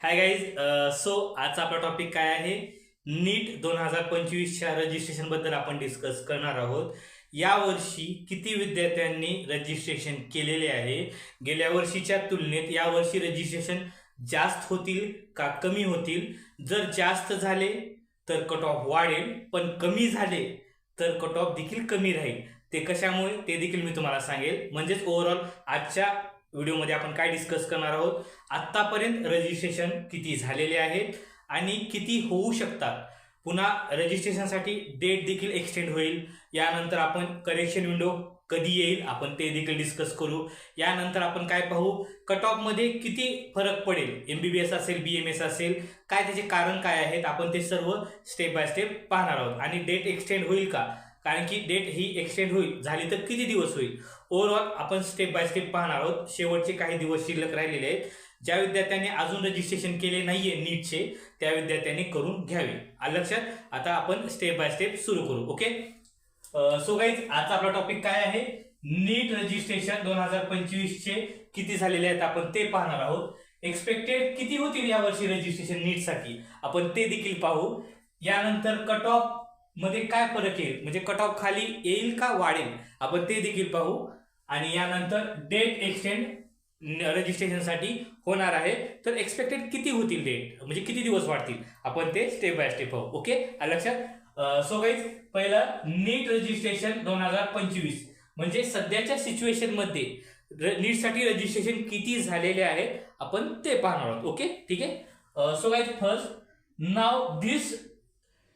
Hi guys so आजचा आपला topic काय आहे? नीट दोन हजार पंचवीसच्या रजिस्ट्रेशनबद्दल आपण डिस्कस करणार आहोत. यावर्षी किती विद्यार्थ्यांनी रजिस्ट्रेशन केलेले आहे? गेल्या वर्षीच्या तुलनेत यावर्षी रजिस्ट्रेशन जास्त होतील का कमी होतील? जर जास्त झाले तर कट ऑफ वाढेल. पण कमी झाले तर कट ऑफ देखील कमी राहील. ते कशामुळे? ते देखील मी तुम्हाला सांगेल. म्हणजेच ओव्हरऑल आजच्या व्हिडिओमध्ये आपण काय डिस्कस करणार आहोत? आत्तापर्यंत रजिस्ट्रेशन किती झालेले आहेत आणि किती होऊ शकतात? पुन्हा रजिस्ट्रेशनसाठी डेट देखील एक्सटेंड होईल. यानंतर आपण करेक्शन विंडो कधी येईल आपण ते देखील डिस्कस करू. यानंतर आपण काय पाहू? कट ऑफमध्ये किती फरक पडेल? एम बी बी एस असेल बी एम एस असेल काय त्याचे कारण काय आहेत? आपण ते सर्व स्टेप बाय स्टेप पाहणार आहोत. आणि डेट एक्सटेंड होईल का? कारण की डेट ही एक्सटेंड होईल. झाली तर किती दिवस होईल? ओव्हरऑल आपण स्टेप बाय स्टेप पाहणार आहोत. शेवटचे काही दिवस शिल्लक राहिलेले आहेत. ज्या विद्यार्थ्यांनी अजून रजिस्ट्रेशन केले नाहीये नीटचे त्या विद्यार्थ्यांनी करून घ्यावे. लक्षात? आता आपण स्टेप बाय स्टेप सुरू करू ओके सो गाईज आजचा आपला टॉपिक काय आहे? नीट रजिस्ट्रेशन दोन हजार पंचवीसचे किती झालेले आहेत आपण ते पाहणार आहोत. एक्सपेक्टेड किती होतील यावर्षी रजिस्ट्रेशन नीटसाठी आपण ते देखील पाहू. यानंतर कट ऑफ मध्ये काय फरक येईल? म्हणजे कट ऑफ खाली येईल का वाढेल? आपण ते देखील पाहू. आणि यानंतर डेट एक्सटेंड रजिस्ट्रेशनसाठी होणार आहे. तर एक्सपेक्टेड किती होतील डेट म्हणजे किती दिवस वाढतील? आपण ते स्टेप बाय स्टेप पाहू. ओके लक्षात सो गाईज पहिलं नीट रजिस्ट्रेशन दोन हजार पंचवीस. म्हणजे सध्याच्या सिच्युएशनमध्ये नीटसाठी रजिस्ट्रेशन किती झालेले आहे? आपण ते पाहणार आहोत. ओके ठीक आहे? So guys first now this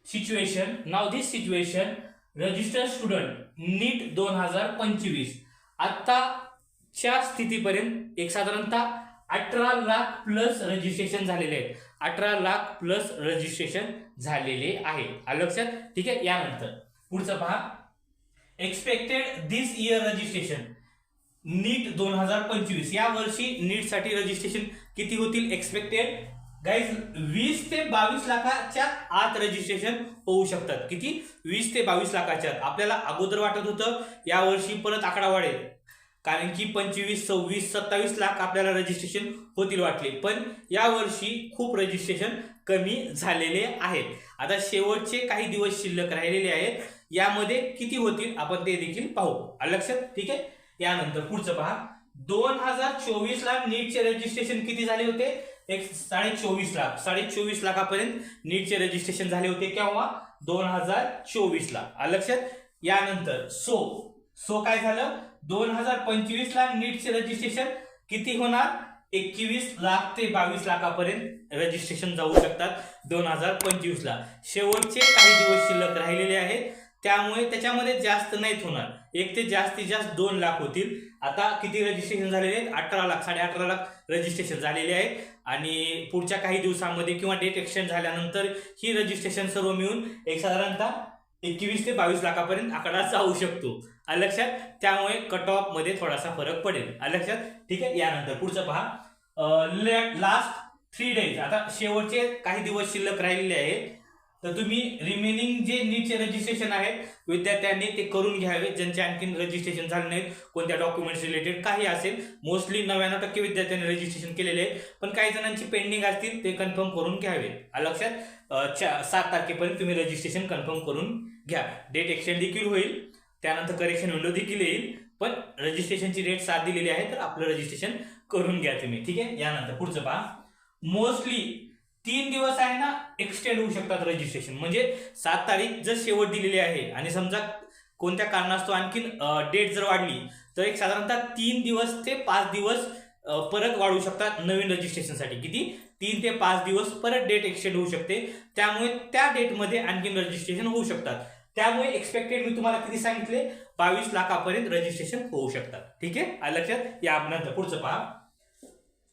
situation now this situation register student NEET दोन हजार पंचवीस. आत्ताच्या स्थितीपर्यंत एक साधारणतः अठरा लाख प्लस रजिस्ट्रेशन झालेले आहेत. अठरा लाख प्लस रजिस्ट्रेशन झालेले आहे. आलं लक्षात? ठीक आहे? यानंतर. पुढचं पहा. Expected this year registration NEET दोन हजार पंचवीस. या वर्षी नीटसाठी रजिस्ट्रेशन किती होतील? एक्सपेक्टेड गाईज वीस ते बावीस लाखाच्या आत रजिस्ट्रेशन होऊ शकतात. किती? वीस ते बावीस लाखाच्या आत आपल्याला अगोदर वाटत होतं यावर्षी परत आकडा वाढेल. कारण की पंचवीस सव्वीस सत्तावीस लाख आपल्याला रजिस्ट्रेशन होतील वाटले. पण यावर्षी खूप रजिस्ट्रेशन कमी झालेले आहेत. आता शेवटचे काही दिवस शिल्लक राहिलेले आहेत. यामध्ये किती होतील आपण ते देखील पाहू. लक्षात? ठीक आहे? यानंतर पुढचं पहा. दोन हजार चोवीस ला नीटचे रजिस्ट्रेशन किती झाले होते? एक साडे चोवीस लाख साडे चोवीस लाखापर्यंत नीटचे रजिस्ट्रेशन झाले होते केव्हा? दोन हजार चोवीस ला लक्षात? यानंतर सो सो काय झालं? दोन हजार पंचवीस ला नीटचे रजिस्ट्रेशन किती होणार? एकवीस लाख ते बावीस लाखापर्यंत रजिस्ट्रेशन जाऊ शकतात दोन हजार पंचवीस ला शेवटचे काही दिवस शिल्लक राहिलेले आहेत. त्यामुळे त्याच्यामध्ये जास्त नाहीत होणार. एक ते जास्तीत जास्त दोन लाख होतील. आता किती रजिस्ट्रेशन झालेले आहेत? अठरा लाख साडे अठरा लाख रजिस्ट्रेशन झालेले आहेत. आणि पुढच्या काही दिवसांमध्ये किंवा डेट एक्सटेंड झाल्यानंतर ही रजिस्ट्रेशन सर्व मिळून एक साधारणतः एकवीस ते बावीस लाखापर्यंत आकडा जाऊ शकतो. अलक्षात लक्षात? त्यामुळे कट ऑफमध्ये थोडासा फरक पडेल. अलक्षात लक्षात? ठीक आहे? यानंतर पुढचं पहा. लास्ट थ्री डेज आता शेवटचे काही दिवस शिल्लक राहिलेले आहेत. तर तुम्ही रिमेनिंग जे नीटचे रजिस्ट्रेशन आहेत विद्यार्थ्यांनी ते करून घ्यावे ज्यांचे आणखीन रजिस्ट्रेशन झाले नाहीत कोणत्या डॉक्युमेंट्स रिलेटेड काही असेल. मोस्टली नव्याण्णव टक्के विद्यार्थ्यांनी रजिस्ट्रेशन केलेले आहे पण काही जणांची पेंडिंग असतील ते कन्फर्म करून घ्यावे. लक्षात चा सात तारखेपर्यंत तुम्ही रजिस्ट्रेशन कन्फर्म करून घ्या. डेट एक्सटेंड देखील होईल. त्यानंतर करेक्शन विंडो देखील येईल. पण रजिस्ट्रेशनची डेट सात दिलेली आहे तर आपलं रजिस्ट्रेशन करून घ्या तुम्ही. ठीक आहे? यानंतर पुढचं पहा. मोस्टली तीन दिवस आहे ना एक्सटेंड होऊ शकतात रजिस्ट्रेशन म्हणजे सात तारीख जर शेवट दिलेली आहे आणि समजा कोणत्या कारणास्तव आणखीन डेट जर वाढली तर एक साधारणतः तीन दिवस ते पाच दिवस परत वाढू शकतात नवीन रजिस्ट्रेशनसाठी किती? तीन ते पाच दिवस परत डेट एक्सटेंड होऊ शकते. त्यामुळे त्या डेटमध्ये आणखीन रजिस्ट्रेशन होऊ शकतात. त्यामुळे एक्सपेक्टेड मी तुम्हाला किती सांगितले? बावीस लाखापर्यंत रजिस्ट्रेशन होऊ शकतात. ठीक आहे? लक्षात? या नंतर पुढचं पहा.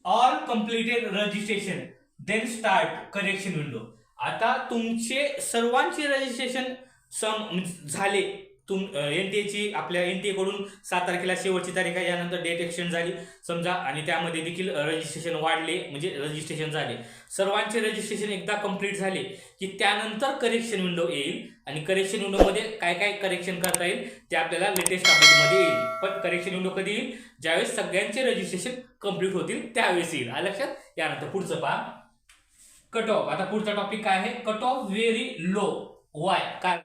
All completed registration then start correction window आता तुमचे सर्वांचे रजिस्ट्रेशन सम म्हणजे झाले. तुम एन टी एची आपल्या एन टी एकडून सात तारखेला शेवटची तारीख आहे. यानंतर डेट एक्सटेंड झाली. समजा आणि त्यामध्ये देखील रजिस्ट्रेशन वाढले. म्हणजे रजिस्ट्रेशन झाले. सर्वांचे रजिस्ट्रेशन एकदा कंप्लीट झाले की त्यानंतर करेक्शन विंडो येईल. आणि करेक्शन विंडोमध्ये काय काय करेक्शन करता येईल ते आपल्याला लेटेस्ट अपडेटमध्ये येईल. पण करेक्शन विंडो कधी येईल? ज्यावेळेस सगळ्यांचे रजिस्ट्रेशन कंप्लीट होतील त्यावेळेस येईल. लक्षात? यानंतर पुढचं पहा कट ऑफ. आता पुढचा टॉपिक काय आहे? Cut off very low. Why काय?